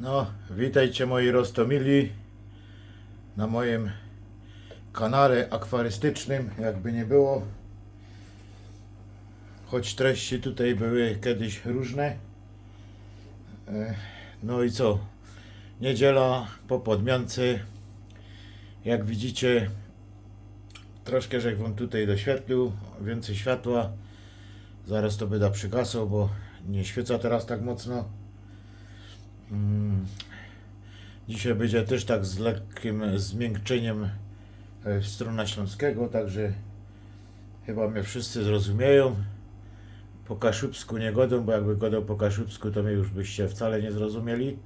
No, witajcie moi rostomili na moim kanale akwarystycznym, jakby nie było. Choć treści tutaj były kiedyś różne. E, No i co? Niedziela po podmiance. Jak widzicie, troszkę żech wam tutaj doświetlił, więcej światła. Zaraz to będę przygasał, bo nie świeca teraz tak mocno. Mm. Dzisiaj będzie też tak z lekkim zmiękczeniem e, w stronę śląskiego, także chyba mnie wszyscy zrozumieją. Po kaszubsku nie godą, bo jakby godał po kaszubsku, to mnie już byście wcale nie zrozumieli.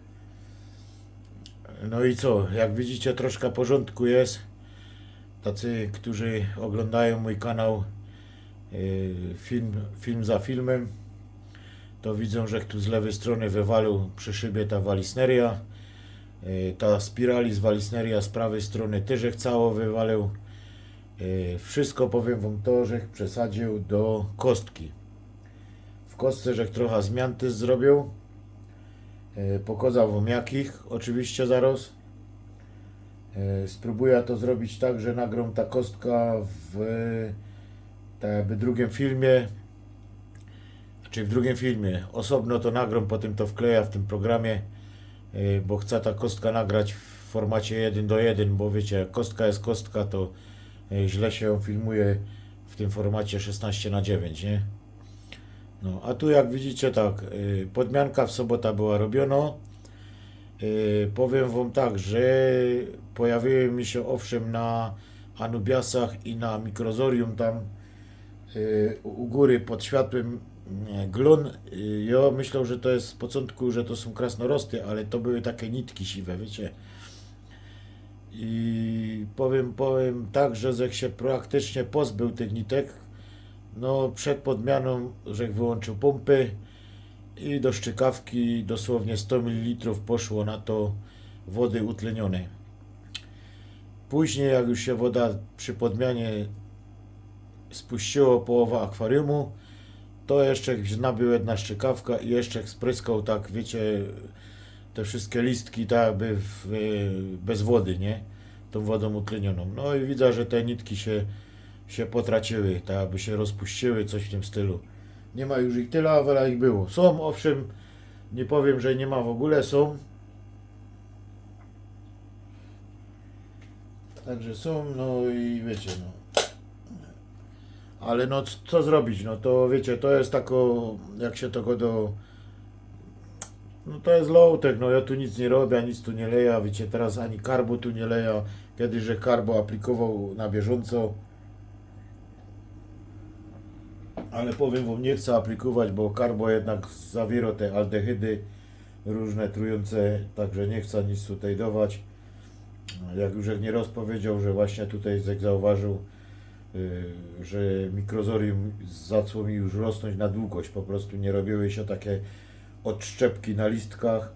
No i co, jak widzicie troszkę porządku jest. Tacy, którzy oglądają mój kanał y, film, film za filmem, to widzą, że tu z lewej strony wywalił przy szybie ta walisneria. Y, Ta spirali z walisneria z prawej strony też jak cało wywalił. Y, Wszystko powiem wam to, że przesadził do kostki. W kostce, że trochę zmian też zrobił. Y, Pokazał wam jakich, oczywiście zaraz. Spróbuję to zrobić tak, że nagram ta kostka w tak jakby drugim filmie, czy w drugim filmie. Osobno to nagram, potem to wkleja w tym programie, y, bo chcę ta kostka nagrać w formacie 1 do 1, bo wiecie, jak kostka jest kostka, to y, źle się ją filmuje w tym formacie 16 na 9 nie? No, a tu jak widzicie tak, y, podmianka w sobotę była robiona. Powiem wam tak, że pojawiły mi się owszem na Anubiasach i na Mikrozorium tam u góry pod światłem glon. Y, Ja myślał, że to jest z początku, że to są krasnorosty, ale to były takie nitki siwe, wiecie. I powiem, powiem tak, że jak się praktycznie pozbył tych nitek, no przed podmianą, że wyłączył pompy i do szczykawki dosłownie 100 ml poszło na to wody utlenionej. Później jak już się woda przy podmianie spuściło połowa akwariumu, to jeszcze nabył jedna szczykawka i jeszcze spryskał tak, wiecie, te wszystkie listki tak jakby w, bez wody, nie? Tą wodą utlenioną. No i widzę, że te nitki się, się potraciły, tak jakby się rozpuściły, coś w tym stylu. Nie ma już ich tyle, a wiele ich było. Są, owszem, nie powiem, że nie ma w ogóle, są. Także są, no i wiecie, no. Ale no, co zrobić, no to wiecie, to jest tako, jak się tego do... No to jest low-tech, no ja tu nic nie robię, nic tu nie leję, wiecie, teraz ani karbo tu nie leję. Kiedyś, że karbo aplikował na bieżąco. Ale powiem wam, nie chcę aplikować, bo karbo jednak zawiera te aldehydy różne trujące, także nie chcę nic tutaj dawać. Jak już nie rozpowiedział, że właśnie tutaj zauważył, że mikrozorium mi już rosnąć na długość, po prostu nie robiły się takie odszczepki na listkach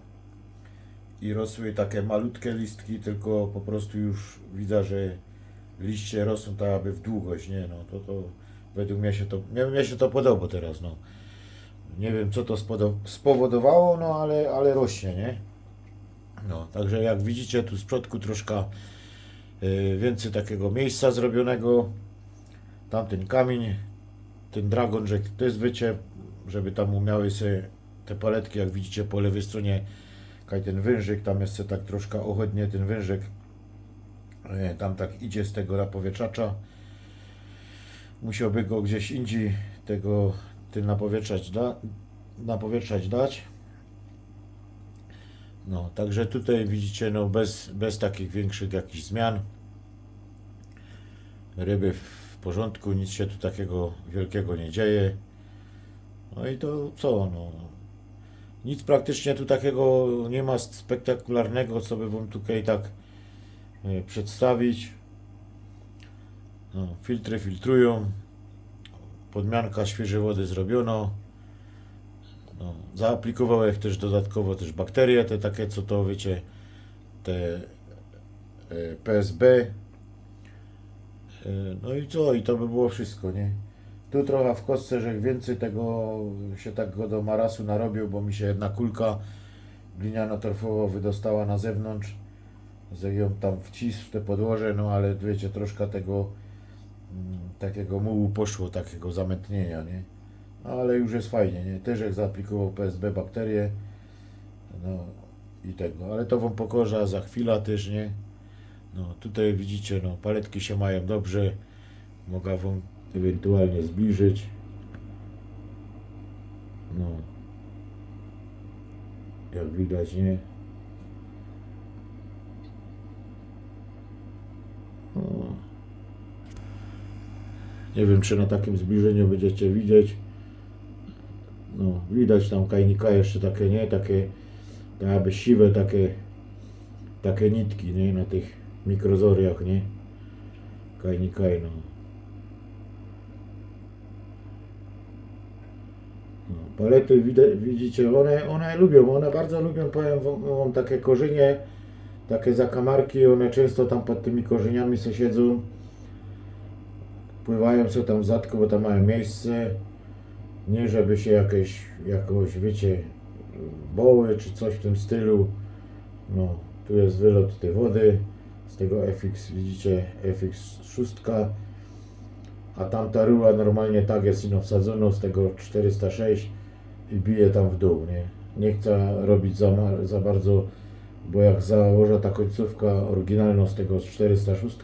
i rosły takie malutkie listki, tylko po prostu już widzę, że liście rosną tak aby w długość, nie no, to to według mnie się to, mnie, mnie się to podoba teraz, no. Nie wiem co to spowodowało, no ale, ale rośnie, nie? No, także jak widzicie tu z przodku troszkę y, więcej takiego miejsca zrobionego. Tamten kamień, ten dragon, że to jest wycie, żeby tam umiały sobie te paletki, jak widzicie po lewej stronie, kaj ten wężyk, tam jest tak troszkę ochodnie ten wężyk, e, tam tak idzie z tego napowietrzacza. Musiałby go gdzieś indziej tego, ten napowietrzać, da, napowietrzać dać. No, także tutaj widzicie, no bez, bez takich większych jakichś zmian. Ryby porządku, nic się tu takiego wielkiego nie dzieje. No i to co, no. Nic praktycznie tu takiego nie ma spektakularnego, co by wam tutaj tak e, przedstawić. No, filtry filtrują. Podmianka świeżej wody zrobiono. No, zaaplikowałem też dodatkowo też bakterie, te takie co to wiecie, te e, PSB. E, No i co? I to by było wszystko, nie? Tu trochę w kostce, że więcej tego się tak go do marasu narobił, bo mi się jedna kulka gliniano-torfowo wydostała na zewnątrz. ją tam wcisł w te podłoże, no ale wiecie, troszkę tego mm, takiego mułu poszło, takiego zamętnienia, nie? No, ale już jest fajnie, nie? Też jak zaaplikował PSB bakterie, no i tego, ale to wam pokorza za chwilę też, nie? No tutaj widzicie, no paletki się mają dobrze, mogę wam ewentualnie zbliżyć. No. Jak widać, nie? O. Nie wiem, czy na takim zbliżeniu będziecie widzieć. No, widać tam kajnika jeszcze takie, nie? Takie, tak jakby siwe, takie, takie nitki, nie? Na tych mikrozoriach, nie? Kajnikaj, no. No, palety widzicie, one, one lubią, one bardzo lubią, powiem wam takie korzenie, takie zakamarki, one często tam pod tymi korzeniami se siedzą, pływają sobie tam w zatku, bo tam mają miejsce, nie żeby się jakieś, jakoś, wiecie, boły czy coś w tym stylu, no, tu jest wylot tej wody, z tego FX, widzicie, FX6, a tamta ryła normalnie tak jest ino wsadzono z tego 406 i bije tam w dół, nie? Nie chcę robić za, za bardzo, bo jak założę ta końcówka oryginalną z tego z 406,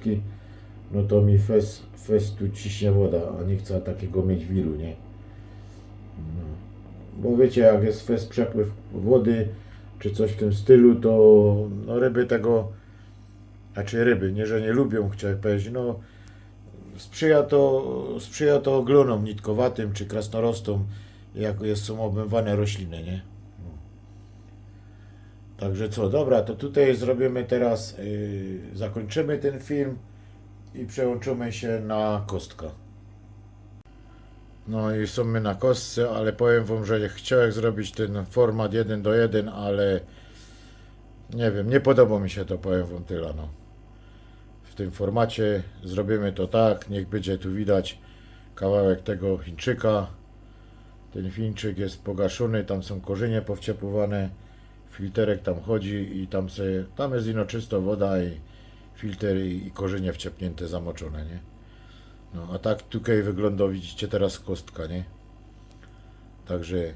no to mi fes, fes tu ciśnie woda, a nie chcę takiego mieć wiru, nie? No. Bo wiecie, jak jest fes przepływ wody, czy coś w tym stylu, to no ryby tego, znaczy ryby, nie że nie lubią, chciałem powiedzieć, no sprzyja to, sprzyja to oglonom nitkowatym czy krasnorostom, jak jest, są obmywane rośliny, nie? Także co, dobra, to tutaj zrobimy teraz, yy, zakończymy ten film i przełączymy się na kostka. No i są my na kostce, ale powiem wam, że chciałem zrobić ten format 1 do 1, ale nie wiem, nie podoba mi się to, powiem wam tyle, no w tym formacie. Zrobimy to tak, niech będzie tu widać kawałek tego Chińczyka. Ten Chińczyk jest pogaszony, tam są korzenie powciepływane, filterek tam chodzi i tam, se, tam jest ino czysto woda i filtr i, i korzenie wciepnięte, zamoczone, nie? No a tak tutaj wygląda, widzicie teraz kostka, nie? Także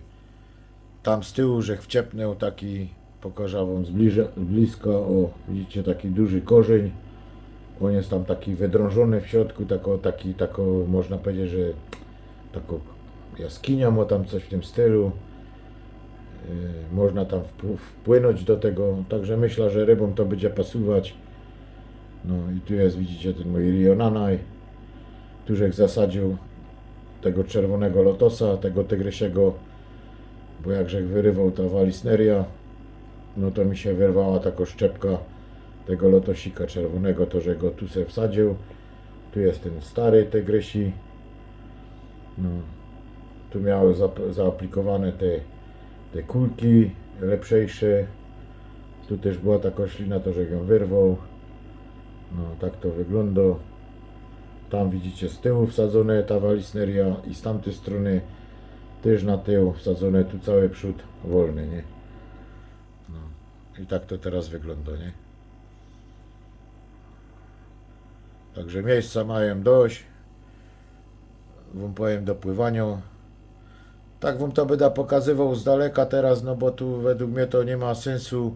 tam z tyłu, że wciepnę taki, pokażę wam z, bliża, bliska, o widzicie taki duży korzeń. On jest tam taki wydrążony w środku, tako, taki, tako, można powiedzieć, że taką jaskinia ma tam coś w tym stylu. Yy, można tam wpł- wpłynąć do tego, także myślę, że rybom to będzie pasować. No i tu jest, widzicie, ten mój Rionanaj. Tużek zasadził tego czerwonego lotosa, tego tygrysiego, bo jakże wyrywał ta walisneria, no to mi się wyrwała taka szczepka tego lotosika czerwonego, to że go tu se wsadził. Tu jest ten stary tygrysi. No. Tu miały zap- zaaplikowane te, te kulki lepszejsze. Tu też była taka ślina, to że ją wyrwał. No tak to wygląda. Tam widzicie z tyłu wsadzone ta walisneria i z tamtej strony też na tył wsadzone, tu cały przód wolny, nie? No. I tak to teraz wygląda, nie? Także miejsca mają dość. Wam powiem do pływania. Tak wam to będę pokazywał z daleka teraz, no bo tu według mnie to nie ma sensu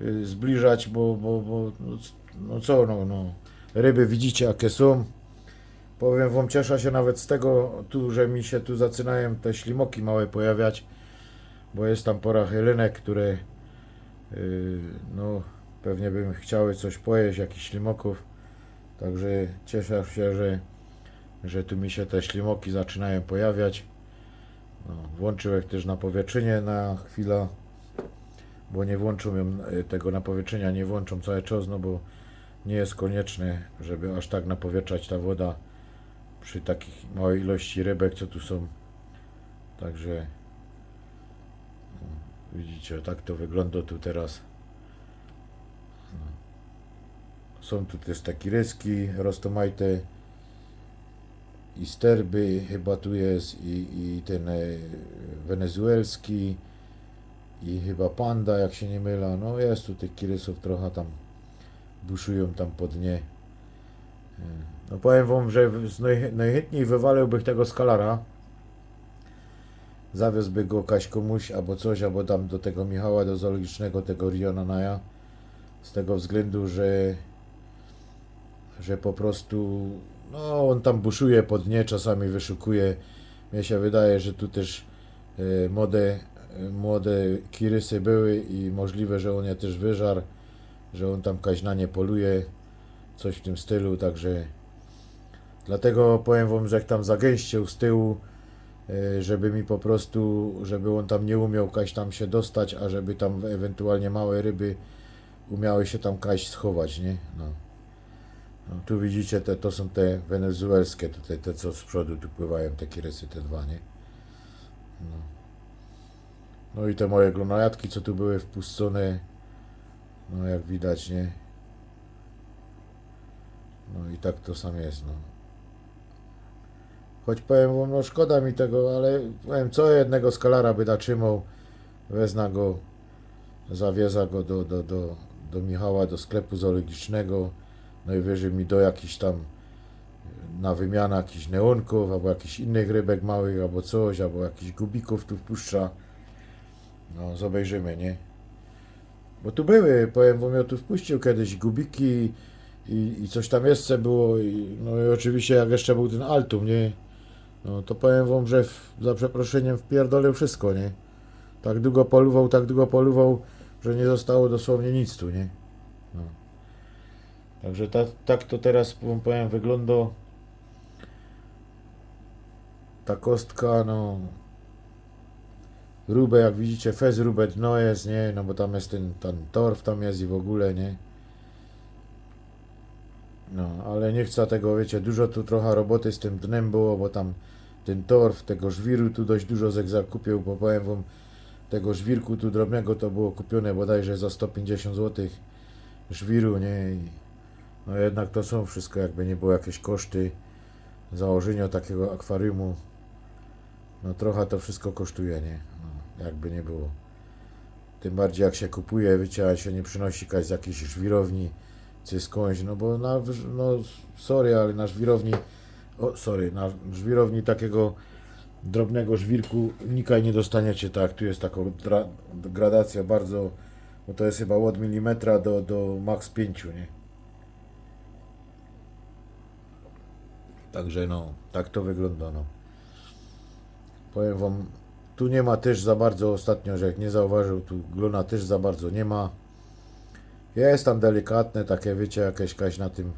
y, zbliżać, bo, bo, bo no, no co no, no. Ryby widzicie jakie są. Powiem wam, cieszę się nawet z tego, tu, że mi się tu zaczynają te ślimoki małe pojawiać, bo jest tam pora chylinek, które yy, no pewnie bym chciały coś pojeść, jakichś ślimoków. Także cieszę się, że, że tu mi się te ślimoki zaczynają pojawiać. No, włączyłem też na powietrzynie na chwilę, bo nie włączą y, tego na powietrzynia, nie włączą cały czas, no bo nie jest konieczne, żeby aż tak napowietrzać ta woda przy takich małej ilości rybek, co tu są. Także no, widzicie, tak to wygląda tu teraz. Są tu też takie ryski, rostomajte i sterby chyba tu jest i, i ten e, wenezuelski i chyba panda, jak się nie mylę. No jest tu tych kirysów trochę tam buszują tam po dnie. E, No powiem wam, że najchętniej wywaliłbym tego skalara. Zawiózłby go Kaś komuś albo coś, albo tam do tego Michała, do zoologicznego, tego Riona Naja. Z tego względu, że że po prostu no on tam buszuje po dnie, czasami wyszukuje. Mnie się wydaje, że tu też e, młode, e, młode kirysy były i możliwe, że on je też wyżar, że on tam kaś na nie poluje, coś w tym stylu, także dlatego powiem wam, że jak tam zagęścił z tyłu, e, żeby mi po prostu, żeby on tam nie umiał kaś tam się dostać, a żeby tam ewentualnie małe ryby umiały się tam kaś schować, nie? No. No, tu widzicie, te, to są te wenezuelskie, tutaj te co z przodu tu pływają, te kirysy, te dwa, nie? No. no i te moje glonojadki, co tu były wpuszczone, no jak widać, nie? No i tak to sam jest, no. Choć powiem wam, no szkoda mi tego, ale powiem, co jednego skalara by natrzymał, wezna go, zawieza go do, do, do, do Michała, do sklepu zoologicznego, najwyżej mi do jakichś tam na wymianę jakichś neonków, albo jakichś innych rybek małych, albo coś, albo jakichś gubików tu wpuszcza. No, zobejrzymy, nie? Bo tu były, powiem wam, ja tu wpuścił kiedyś gubiki i, i coś tam jeszcze było, i, no i oczywiście jak jeszcze był ten Altum, nie? No to powiem wam, że w, za przeproszeniem wpierdolił wszystko, nie? Tak długo poluwał, tak długo poluwał, że nie zostało dosłownie nic tu, nie? No. Także ta, tak to teraz wam powiem wygląda. Ta kostka, no rubę, jak widzicie, fez rubę dno jest, nie, no bo tam jest ten, ten torf tam jest i w ogóle, nie. No, ale nie chcę tego, wiecie, dużo tu trochę roboty z tym dnem było, bo tam ten torf, tego żwiru tu dość dużo zeg zakupił, bo powiem wam, tego żwirku tu drobnego to było kupione bodajże za 150 zł żwiru, nie, no jednak to są wszystko, jakby nie było jakieś koszty założenia takiego akwariumu. No trochę to wszystko kosztuje, nie? No, jakby nie było. Tym bardziej jak się kupuje, wiecie, a się nie przynosi jakaś z jakiejś żwirowni czy skądś, no bo na, no sorry, ale na żwirowni, o sorry, na żwirowni takiego drobnego żwirku nikaj nie dostaniecie, tak, tu jest taka gradacja bardzo, bo to jest chyba od milimetra do, do max 5, nie? Także no, tak to wygląda, no. Powiem wam, tu nie ma też za bardzo ostatnio, że jak nie zauważył, tu glona też za bardzo nie ma. Jest tam delikatne, takie wiecie, jakieś kaś na tym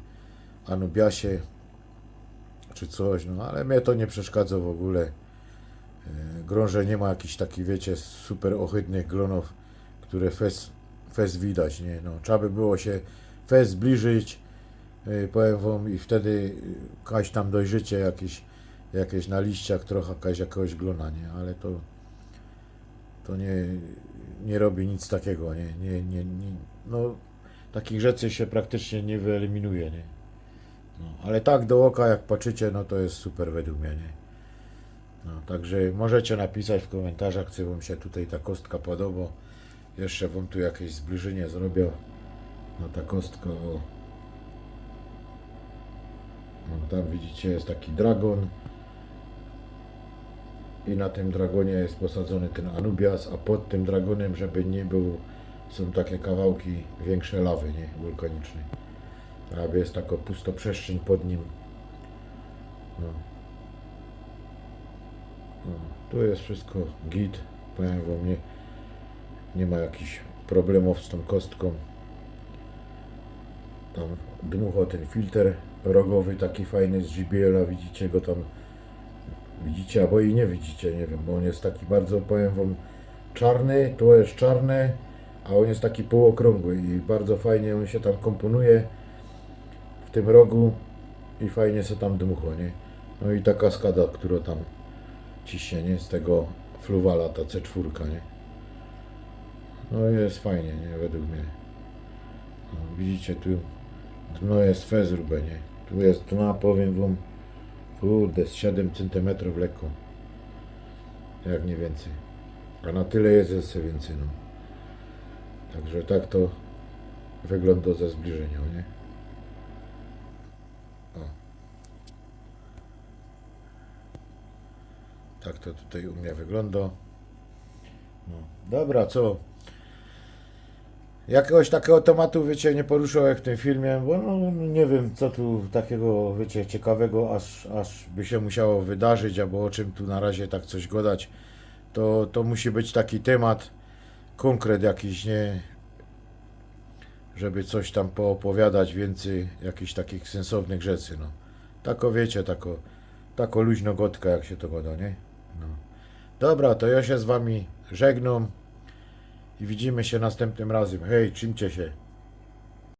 Anubiasie czy coś, no ale mnie to nie przeszkadza w ogóle. E, Grąże nie ma jakichś takich, wiecie, super ohydnych glonów, które fez, fez widać, nie? No, trzeba by było się fez zbliżyć, powiem wam, i wtedy yy, kaś tam dojrzycie jakieś, jakieś na liściach trochę kaś jakiegoś glona, nie? Ale to to nie, nie robi nic takiego, nie, nie, nie, nie no takich rzeczy się praktycznie nie wyeliminuje, nie? No, ale tak do oka jak patrzycie, no to jest super według mnie, nie? No, także możecie napisać w komentarzach, czy wam się tutaj ta kostka podoba. Jeszcze wam tu jakieś zbliżenie zrobię. No ta kostka, o. No, tam widzicie jest taki dragon. I na tym dragonie jest posadzony ten Anubias, a pod tym dragonem, żeby nie był, są takie kawałki większe lawy, nie? Wulkanicznej. Aby jest taka pustoprzestrzeń pod nim. No. No, tu jest wszystko git. Powiem wam, nie, nie ma jakichś problemów z tą kostką. Tam dmucha ten filtr rogowy, taki fajny z JBL-a, widzicie go tam. Widzicie, albo i nie widzicie, nie wiem, bo on jest taki bardzo, powiem wam, czarny, to jest czarny, a on jest taki półokrągły i bardzo fajnie on się tam komponuje w tym rogu i fajnie się tam dmucha, nie? No i ta kaskada, która tam ciśnie, nie? Z tego fluwala, ta C4, nie? No jest fajnie, nie? Według mnie. No, widzicie, tu dno jest fezrube, nie? Tu jest dna, powiem wam, kurde, z 7 cm lekko. Jak nie więcej. A na tyle jest jeszcze więcej, no. Także tak to wygląda ze zbliżenia, nie? O. Tak to tutaj u mnie wygląda. No. Dobra, co? Jakiegoś takiego tematu, wiecie, nie poruszał jak w tym filmie, bo no, nie wiem, co tu takiego, wiecie, ciekawego, aż, aż by się musiało wydarzyć, albo o czym tu na razie tak coś gadać. To, to musi być taki temat, konkret jakiś, nie? Żeby coś tam poopowiadać więcej, jakichś takich sensownych rzeczy, no. Tako wiecie, tako, tako luźno gotka, jak się to goda, nie? No. Dobra, to ja się z wami żegnam i widzimy się następnym razem. Hej, trzymcie się.